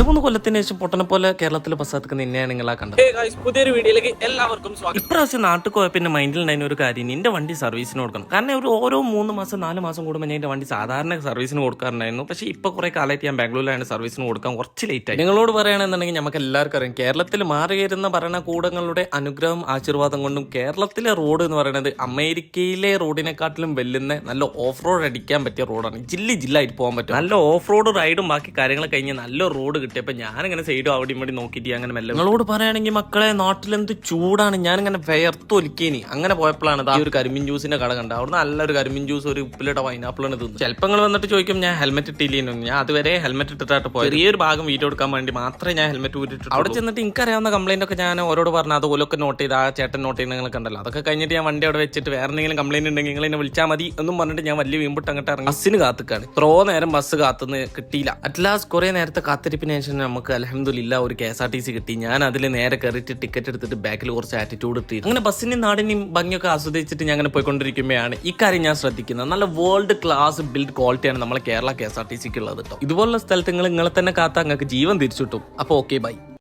രണ്ടു മൂന്ന് കൊല്ലത്തിന് ശേഷം പൊട്ടനെ പോലെ കേരളത്തിൽ ബസ്സാത്തുക്ക് നിന്നെയാണ് നിങ്ങളാ കണ്ടത്. പുതിയൊരു വീഡിയോയിലേക്ക് എല്ലാവർക്കും സ്വാഗതം. ഇപ്രാവശ്യം നാട്ടിൽ പോയ പിന്നെ മൈൻഡിൽ ഉണ്ടായിരുന്ന ഒരു കാര്യം നിന്റെ വണ്ടി സർവീസിന് കൊടുക്കണം. കാരണം ഒരു ഓരോ മൂന്ന് മാസം നാല് മാസം കൂടുമ്പോൾ ഞാൻ എന്റെ വണ്ടി സാധാരണ സർവീസിന് കൊടുക്കാറുണ്ടായിരുന്നു. പക്ഷേ ഇപ്പൊ കുറെ കാലമായിട്ട് ഞാൻ ബാംഗ്ലൂരിലാണ് സർവീസിന് കൊടുക്കാൻ കുറച്ച് ലേറ്റ് ആയി. നിങ്ങളോട് പറയുകയാണെന്നുണ്ടെങ്കിൽ നമുക്ക് എല്ലാവർക്കും അറിയാം കേരളത്തിൽ മാറി വരുന്ന ഭരണകൂടങ്ങളുടെ അനുഗ്രഹം ആശീർവാദം കൊണ്ടും കേരളത്തിലെ റോഡ് എന്ന് പറയുന്നത് അമേരിക്കയിലെ റോഡിനെക്കാട്ടിലും വെല്ലുന്ന നല്ല ഓഫ് റോഡ് അടിക്കാൻ പറ്റിയ റോഡാണ്. ജില്ലി ജില്ലായിട്ട് പോകാൻ പറ്റും. നല്ല ഓഫ് റോഡ് റൈഡും ബാക്കി കാര്യങ്ങൾ കഴിഞ്ഞ് നല്ല റോഡ് കിട്ടിയപ്പോൾ ഞാനിങ്ങനെ സൈഡും അവിടെയും ഇവിടെ നോക്കിയിട്ട് അങ്ങനെ മെല്ലെ നിങ്ങളോട് പറയുകയാണെങ്കിൽ മക്കളെ നാട്ടിലെന്ത് ചൂടാണ്. ഞാനിങ്ങനെ വിയർത്തൊലിക്കേനി അങ്ങനെ പോയപ്പോഴാണ് ഈ ഒരു കരിമീൻ ജ്യൂസിന്റെ കട കണ്ട അവിടെ നല്ലൊരു കരിമീൻ ജ്യൂസ് ഒരു ഉപ്പിലിട്ട പൈനാപ്പിളാണ് തിന്നു ചിലപ്പോൾ നിങ്ങൾ വന്നിട്ട് ചോദിക്കും ഞാൻ ഹെൽമെറ്റ് ഇട്ടില്ലേനു? ഞാൻ അതുവരെ ഹെൽമെറ്റ് ഇട്ടിട്ടായിട്ട് പോയി ചെറിയൊരു ഭാഗം വീഡിയോ എടുക്കാൻ വേണ്ടി മാത്രമേ ഞാൻ ഹെൽമെറ്റ് ഊരിട്ടു അവിടെ ചെന്നിട്ട് എനിക്കറിയാവുന്ന കംപ്ലൈന്റ് ഒക്കെ ഞാൻ ഓരോട് പറഞ്ഞു. അതുപോലൊക്കെ നോട്ട് ചെയ്ത് ആ ചേട്ടൻ നോട്ട് ചെയ്യുന്ന നിങ്ങൾ കണ്ടല്ലോ അതൊക്കെ കഴിഞ്ഞിട്ട് ഞാൻ വണ്ടി അവിടെ വെച്ചിട്ട് വേറെ എന്തെങ്കിലും കംപ്ലൈന്റ് ഉണ്ടെങ്കിൽ നിങ്ങൾ എന്നെ വിളിച്ചാൽ മതി എന്നും പറഞ്ഞിട്ട് ഞാൻ വലിയ വീമ്പിട്ട് അങ്ങോട്ട് ഇറങ്ങി. ബസ്സിന് കാത്തുക്കാണ് ഇത്രോ നേരം ബസ് കാത്തുനിന്ന് കിട്ടിയില്ല. അറ്റ്ലാസ്റ്റ് കുറെ നേരത്തെ കാത്തിരിപ്പിന് ശേഷം നമുക്ക് അലഹമില്ല ഒരു K S R T C കിട്ടി. ഞാൻ അതിൽ നേരെ കയറിയിട്ട് ടിക്കറ്റ് എടുത്തിട്ട് ബാക്കിൽ കുറച്ച് ആറ്റിറ്റ്യൂഡ് ഇട്ടി അങ്ങനെ ബസ്സിന്റെയും നാടിനെയും ഭംഗിയൊക്കെ ആസ്വദിച്ചിട്ട് ഞാൻ അങ്ങനെ പോയിക്കൊണ്ടിരിക്കുമ്പോഴാണ് ഈ കാര്യം ഞാൻ ശ്രദ്ധിക്കുന്നത്. നല്ല വേൾഡ് ക്ലാസ് ബിൽഡ് ക്വാളിറ്റിയാണ് നമ്മളെ Kerala K S R T സിക്ക് ഉള്ളത് കേട്ടോ ഇതുപോലുള്ള സ്ഥലത്ത് നിങ്ങൾ നിങ്ങളെ തന്നെ കാത്താൽ നിങ്ങൾക്ക് ജീവൻ തിരിച്ചു കിട്ടും. അപ്പോൾ ഓക്കെ ബൈ